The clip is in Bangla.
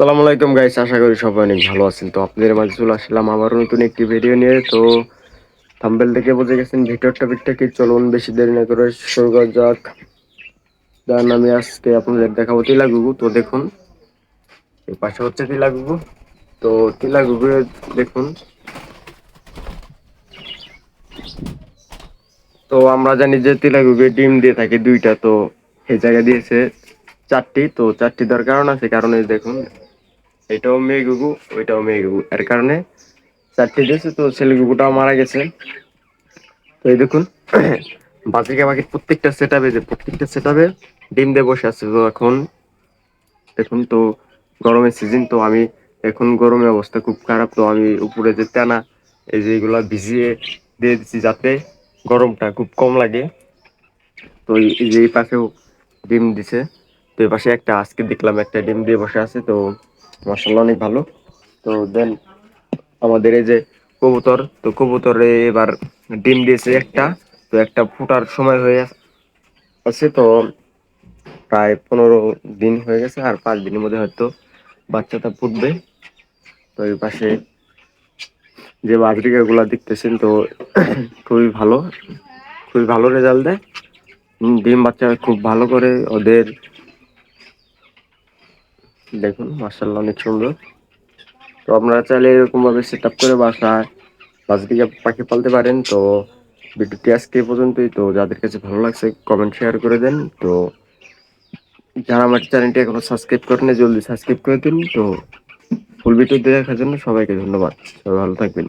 সালাম আলাইকুম গাইস আশা করি সবাই অনেক ভালো আছেন। তো আপনাদের মাঝে চলে আসলাম আবারও নতুন একটি ভিডিও নিয়ে। তো থাম্বেল থেকে বুঝে গেছেন ভিডিওর টপিকটা কি? চলুন বেশি দেরি না করে শুরু করা যাক। যার নামে আজকে আপনাদের দেখাবো তিলা গুগু তো দেখুন, এই পাশে হচ্ছে তিলা গুগু তো তিলা গুগু দেখুন। তো আমরা জানি যে তিলা গুগু ডিম দিয়ে থাকে দুইটা। তো এই জায়গায় দিয়েছে চারটি। তো চারটি দেওয়ার কারণ আছে, কারণ দেখুন এটাও মেয়ে গুগু, ওইটাও মেয়ে গুগু। এর কারণে চারটি দিয়েছে তো ছেলে গুগুটাও মারা গেছে। তো এই দেখুন বাজিকা বাকি প্রত্যেকটা সেট আপে যে প্রত্যেকটা সেট আপে ডিম দিয়ে বসে আছে। তো এখন, দেখুন তো, গরমের সিজন তো আমি এখন গরমের অবস্থা খুব খারাপ। তো আমি উপরে যে টানা, এই যে এগুলা ভিজিয়ে দিয়ে দিচ্ছি যাতে গরমটা খুব কম লাগে। তো এই যে এই পাশেও ডিম দিছে। তো এই পাশে একটা, আজকে দেখলাম একটা ডিম দিয়ে বসে আছে। তো মার্শাল্লাহ অনেক ভালো। তো দেন, আমাদের এই যে কবুতর, তো কবুতরে এবার ডিম দিয়েছে একটা, তো একটা ফুটার সময় হয়ে আছে তো প্রায় পনেরো দিন হয়ে গেছে, আর পাঁচ দিনের মধ্যে হয়তো বাচ্চাটা ফুটবে। তো এই পাশে যে বাজরিকা গুলা দেখতেছেন, তো খুবই ভালো খুবই ভালো রেজাল্ট দেয়। ডিম বাচ্চা খুব ভালো করে ওদের দেখুন মার্শাল্লাহ অনেক সুন্দর। তো আপনারা চাইলে এরকম ভাবে সেট আপ করে বাসায় দিকে পাখি পালতে পারেন। তো ভিডিওটি আজকে পর্যন্তই। তো যাদের কাছে ভালো লাগছে কমেন্ট শেয়ার করে দেন। তো যারা আমার চ্যানেলটি এখনও সাবস্ক্রাইব করেন জলদি সাবস্ক্রাইব করে দিন। তো ফুল ভিডিও দেখার জন্য সবাইকে ধন্যবাদ। সবাই ভালো থাকবেন।